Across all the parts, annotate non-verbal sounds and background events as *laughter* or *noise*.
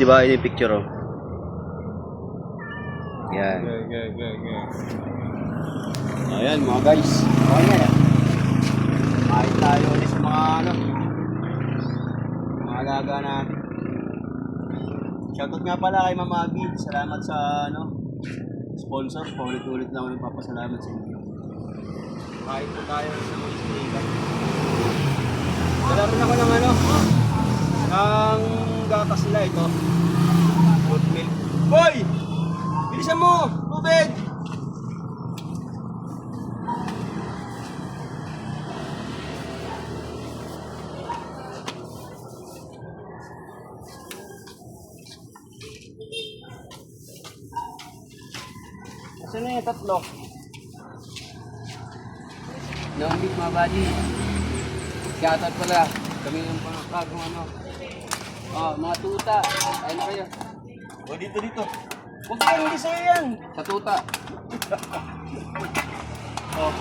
di ba? Yun yung picture, oh. Yan. Okay, okay, okay, okay. Ayan mga guys. Okay na yan. Kahit tayo ulit sa mga ano. Mga alaga natin. Shoutout nga pala kay Mama Abby. Salamat sa ano sponsor. Paulit-ulit lang ako nagpapasalamat sa inyo. Kahit po tayo sa mga sticker. Dala rin ako ng ano. Ng gatas nila ito. Goat milk. Boy! Bilisan mo! Tubig! Na yung tatlo? Nambit mga buddy. Shoutout pala. Kami yung mga bagong ano. Oh, mga tuta. Ayun na kayo. O dito dito. Huwag kayo, hindi sa'yo yan. Sa tuta. Oh.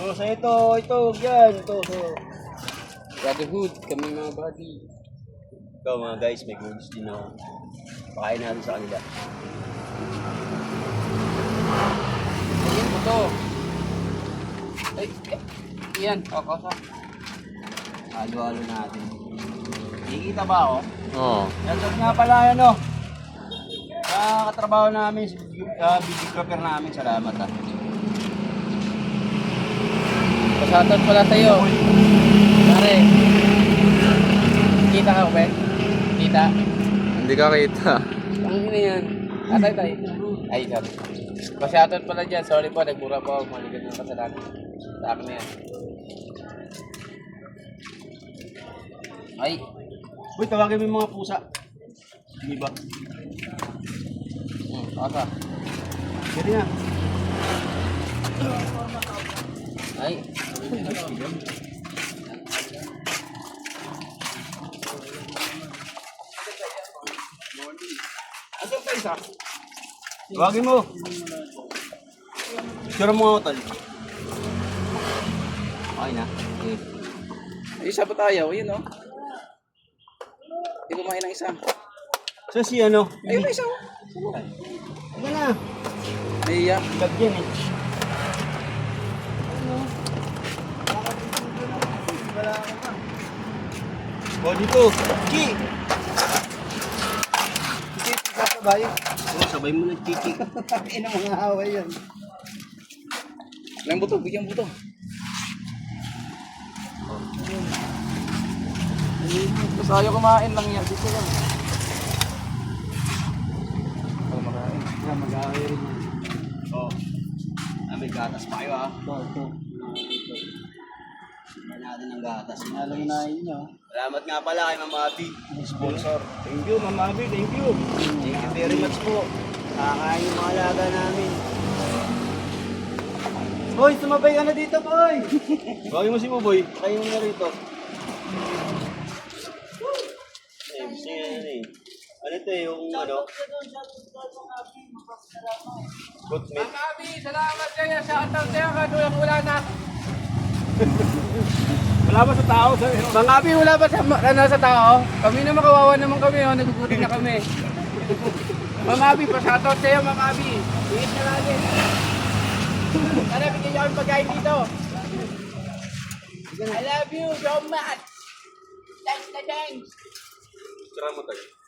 Oh, sa ito, ito, yan. Ito, ito. Brotherhood. Kami mga buddy. Ikaw mga guys, may goodies din ako. Pakain natin sa kanila. Ayun po to. Ay, yan. O, kosa. Halo-halo natin. Kikita ba ako? Oo. Shoutout nga pala ano. Sa katrabaho namin, sa videographer namin, salamat ah. Shoutout pala sa'yo. Pare. Kita ka, Ben? Kita? Hindi ka kita. Ang ina yan. Atay, tay. Ay, sorry. Pa-shoutout pala dyan. Sorry po, nagmura po ako. Maligad ng kasalanan. Sa akin na yan. Ay, Uy, tawagin mo yung mga pusa. Hindi ba? hmm, kasa. Pwede na. Ay. Asan pa isa? Tawagin mo. Sure mo ako, tol. Okay na. Hmm. Ay, isa pa tayo. Yun, oh. Hindi kumain ng isa. So si ano? Ayun, isa, oh. Ano na? Naiya. Lag yan eh. O dito. Ki! Ki, sasabay. Oo, sabay mo ng kiki. *laughs* Ina mga away yan. Ilang buto? Bigyan buto. Basta ayaw kumain lang yan. Dito lang. Ayaw makain. Yan, mag-away rin. Oo. Ah, may gatas pa kayo ah. Ito, ito. May natin ng gatas. Alam na yun, oh. Salamat nga pala kay Mama Abby. Sponsor. Thank you, Mama Abby. Thank you. Thank you very much po. Nakakain yung mga alaga namin. Boy, sumabay ka na dito, boy! *laughs* Bawin mo si Buboy. Kayo mo na rito. Ito yung ano? Good milk. Abi, salamat kayo. Shoutout sa'yo. Kadulang wala na. *laughs* Wala ba sa tao? Sa, Mga abi, wala ba sa, ano, sa tao? Kami na makawawa naman kami. Oh. Nagugutin na kami. *laughs* Mga abi, pa-shoutout sa'yo, mga abi. Ingat na natin. Tara, bigyan niyo kami pagkain dito. I love you so much. Thanks na thanks. Mo tayo.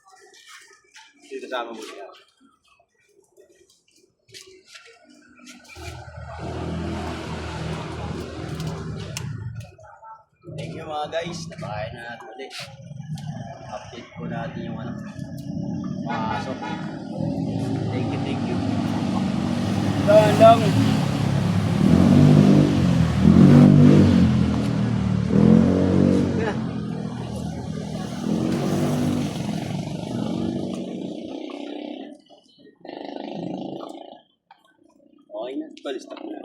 Hindi kasama mo siya. Thank you mga guys. Napakain na natin ulit. Update po natin yung ano. Pasok. Thank you, thank you. Lang, lang. Okay na. Balis na.